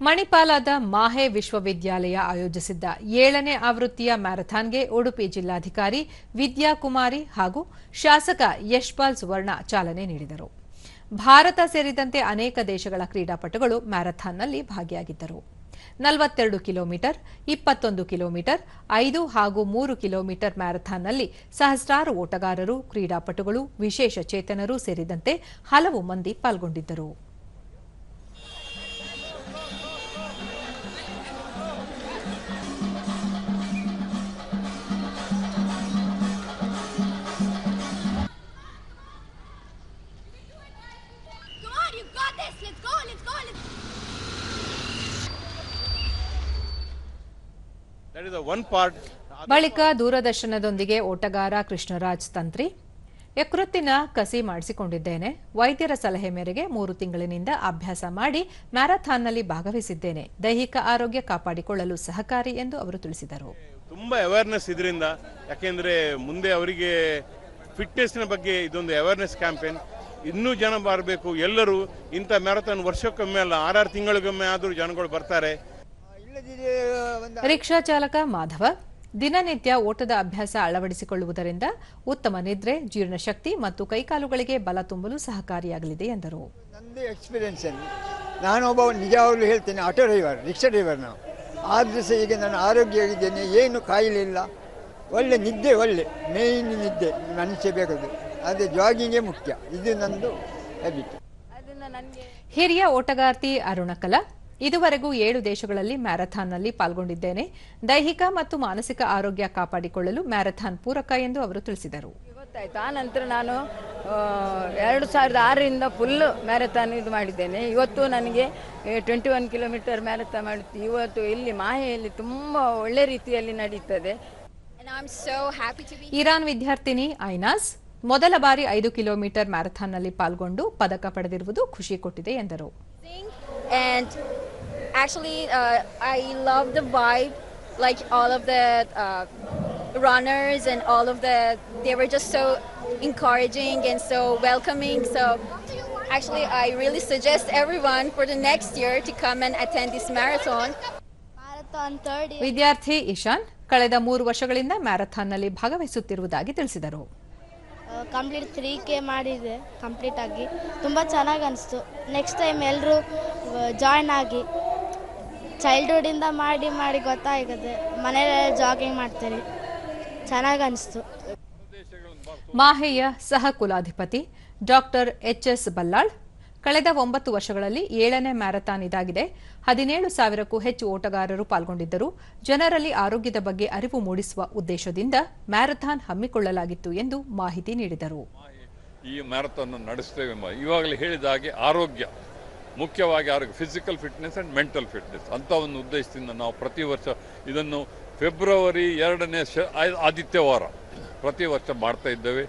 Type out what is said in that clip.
ಮಣಿಪಾಲದ ಮಾಹೆ ವಿಶ್ವವಿದ್ಯಾಲಯ ಆಯೋಜಿಸಿದ್ದ ಏಳನೇ ಆವೃತ್ತಿಯ ಮ್ಯಾರಥಾನ್ಗೆ ಉಡುಪಿ ಜಿಲ್ಲಾಧಿಕಾರಿ ವಿದ್ಯಾಕುಮಾರಿ ಹಾಗೂ ಶಾಸಕ ಯಶ್ಪಾಲ್ ಸುವರ್ಣ ಚಾಲನೆ ನೀಡಿದರು. ಭಾರತ ಸೇರಿದಂತೆ ಅನೇಕ ದೇಶಗಳ ಕ್ರೀಡಾಪಟುಗಳು ಮ್ಯಾರಥಾನ್ನಲ್ಲಿ ಭಾಗಿಯಾಗಿದ್ದರು. ನಲವತ್ತೆರಡು ಕಿಲೋಮೀಟರ್, ಇಪ್ಪತ್ತೊಂದು ಕಿಲೋಮೀಟರ್, ಐದು ಹಾಗೂ ಮೂರು ಕಿಲೋಮೀಟರ್ ಮ್ಯಾರಥಾನ್ನಲ್ಲಿ ಸಹಸ್ರಾರು ಓಟಗಾರರು, ಕ್ರೀಡಾಪಟುಗಳು, ವಿಶೇಷ ಚೇತನರು ಸೇರಿದಂತೆ ಹಲವು ಮಂದಿ ಪಾಲ್ಗೊಂಡಿದ್ದರು. ಬಳಿಕ ದೂರದರ್ಶನದೊಂದಿಗೆ ಓಟಗಾರ ಕೃಷ್ಣರಾಜ್ ತಂತ್ರಿ ಯಕೃತ್ತಿನ ಕಸಿ ಮಾಡಿಸಿಕೊಂಡಿದ್ದೇನೆ. ವೈದ್ಯರ ಸಲಹೆ ಮೇರೆಗೆ ಮೂರು ತಿಂಗಳಿನಿಂದ ಅಭ್ಯಾಸ ಮಾಡಿ ಮ್ಯಾರಥಾನ್ನಲ್ಲಿ ಭಾಗವಹಿಸಿದ್ದೇನೆ. ದೈಹಿಕ ಆರೋಗ್ಯ ಕಾಪಾಡಿಕೊಳ್ಳಲು ಸಹಕಾರಿ ಎಂದು ಅವರು ತಿಳಿಸಿದರು. ತುಂಬಾ ಅವೇರ್ನೆಸ್ ಇದರಿಂದ ಯಾಕೆಂದ್ರೆ ಮುಂದೆ ಅವರಿಗೆ ಫಿಟ್ನೆಸ್ನ ಬಗ್ಗೆ ಇದೊಂದು ಅವೇರ್ನೆಸ್ ಕ್ಯಾಂಪೇನ್ ಇನ್ನೂ ಜನ ಬರಬೇಕು. ಎಲ್ಲರೂ ಇಂಥ ಮ್ಯಾರಥಾನ್ ವರ್ಷಕ್ಕೊಮ್ಮೆ ಅಲ್ಲ ಆರಾರು ತಿಂಗಳಿಗೊಮ್ಮೆ ಆದರೂ ಜನಗಳು ಬರ್ತಾರೆ. ರಿಕ್ಷಾ ಚಾಲಕ ಮಾಧವ ದಿನನಿತ್ಯ ಓಟದ ಅಭ್ಯಾಸ ಅಳವಡಿಸಿಕೊಳ್ಳುವುದರಿಂದ ಉತ್ತಮ ನಿದ್ರೆ ಜೀರ್ಣಶಕ್ತಿ ಮತ್ತು ಕೈಕಾಲುಗಳಿಗೆ ಬಲ ತುಂಬಲು ಸಹಕಾರಿಯಾಗಲಿದೆ ಎಂದರು. ನಂದು ಎಕ್ಸ್ಪೀರಿಯನ್ಸ್ ಏನು ನಾನು ಒಬ್ಬ ನಿಜವಾಗ್ಲೂ ಹೇಳ್ತೇನೆ ಆಟೋ ಡ್ರೈವರ್ ರಿಕ್ಷಾ ಡ್ರೈವರ್ ನಾವು ಆದರೂ ಸಹ ಈಗ ನಾನು ಆರೋಗ್ಯವಾಗಿದ್ದೇನೆ ಏನು ಕಾಯಿಲೆ ಇಲ್ಲ ಒಳ್ಳೆ ನಿದ್ದೆ ಒಳ್ಳೆ ಮೇಯ್ನ್ ನಿದ್ದೆ ಮನುಷ್ಯ ಬೇಕದು. ಅದೇ ಜಾಗಿಂಗೇ ಮುಖ್ಯ. ಇದು ನಂದು ಹ್ಯಾಬಿಟ್ ಹಿರಿಯ ಓಟಗಾರ್ತಿ ಅರುಣಕಲ ಇದುವರೆಗೂ ಏಳು ದೇಶಗಳಲ್ಲಿ ಮ್ಯಾರಥಾನ್ನಲ್ಲಿ ಪಾಲ್ಗೊಂಡಿದ್ದೇನೆ. ದೈಹಿಕ ಮತ್ತು ಮಾನಸಿಕ ಆರೋಗ್ಯ ಕಾಪಾಡಿಕೊಳ್ಳಲು ಮ್ಯಾರಥಾನ್ ಪೂರಕ ಎಂದು ಅವರು ತಿಳಿಸಿದರು. ಗೊತ್ತಾಯ್ತು. ಆ ನಂತರ ನಾನು ಎರಡು ಸಾವಿರದ ಆರರಿಂದ ಫುಲ್ ಮ್ಯಾರಥಾನ್ ಇದು ಮಾಡಿದ್ದೇನೆ. ಇವತ್ತು ನನಗೆ ಟ್ವೆಂಟಿ ಒನ್ ಕಿಲೋಮೀಟರ್ ಮ್ಯಾರಥಾನ್ ಮಾಡುತ್ತೆ. ಇವತ್ತು ಇಲ್ಲಿ ಮಾಹೆಯಲ್ಲಿ ತುಂಬ ಒಳ್ಳೆ ರೀತಿಯಲ್ಲಿ ನಡೀತದೆ. ಇರಾನ್ ವಿದ್ಯಾರ್ಥಿನಿ ಐನಾಸ್ ಮೊದಲ ಬಾರಿ ಐದು ಕಿಲೋಮೀಟರ್ ಮ್ಯಾರಥಾನ್ನಲ್ಲಿ ಪಾಲ್ಗೊಂಡು ಪದಕ ಪಡೆದಿರುವುದು ಖುಷಿ ಕೊಟ್ಟಿದೆ ಎಂದರು. And actually, uh, I love the vibe. Like all of the uh, runners and all of the, they were just so encouraging and so welcoming. So actually, I really suggest everyone for the next year to come and attend this marathon. ವಿದ್ಯಾರ್ಥಿ ಇಶಾನ್ ಕಳೆದ ಮೂರು ವರ್ಷಗಳಿಂದ ಮ್ಯಾರಥಾನ್ನಲ್ಲಿ ಭಾಗವಹಿಸುತ್ತಿರುವುದಾಗಿ ತಿಳಿಸಿದರು complete three K ಮಾಡಿದೆ, complete ಆಗಿ. ತುಂಬ ಚೆನ್ನಾಗಿ ಅನಿಸ್ತು. ನೆಕ್ಸ್ಟ್ ಟೈಮ್ ಎಲ್ಲರೂ ಜಾಯ್ನ್ ಆಗಿ. ಚೈಲ್ಡ್ಹುಡ್ಡಿಂದ ಮಾಡಿ ಮಾಡಿ ಗೊತ್ತಾಗುತ್ತೆ ಮನೆಯಲ್ಲೇ ಜಾಗಿಂಗ್ ಮಾಡ್ತೀರಿ. ಚೆನ್ನಾಗಿ ಅನಿಸ್ತು. ಮಾಹೆಯ ಸಹ ಕುಲಾಧಿಪತಿ ಡಾಕ್ಟರ್ ಎಚ್ಎಸ್ ಬಲ್ಲಾಳ್ ಕಳೆದ ಒಂಬತ್ತು ವರ್ಷಗಳಲ್ಲಿ ಏಳನೇ ಮ್ಯಾರಥಾನ್ ಇದಾಗಿದೆ. ಹದಿನೇಳು ಸಾವಿರಕ್ಕೂ ಹೆಚ್ಚು ಓಟಗಾರರು ಪಾಲ್ಗೊಂಡಿದ್ದರು. ಜನರಲ್ಲಿ ಆರೋಗ್ಯದ ಬಗ್ಗೆ ಅರಿವು ಮೂಡಿಸುವ ಉದ್ದೇಶದಿಂದ ಮ್ಯಾರಥಾನ್ ಹಮ್ಮಿಕೊಳ್ಳಲಾಗಿತ್ತು ಎಂದು ಮಾಹಿತಿ ನೀಡಿದರು. ಈ ಮ್ಯಾರಥಾನ್ ನಡೆಸುತ್ತೇವೆ ಇವಾಗಲೇ ಹೇಳಿದ ಹಾಗೆ ಆರೋಗ್ಯ, ಮುಖ್ಯವಾಗಿ ಆರೋಗ್ಯ physical fitness and mental fitness ಅಂತ ಒಂದು ಉದ್ದೇಶದಿಂದ ನಾವು ಪ್ರತಿ ವರ್ಷ ಇದನ್ನು ಫೆಬ್ರವರಿ ಎರಡನೇ ಶ ಆದಿತ್ಯವಾರ ಪ್ರತಿ ವರ್ಷ ಮಾಡ್ತಾ ಇದ್ದೇವೆ.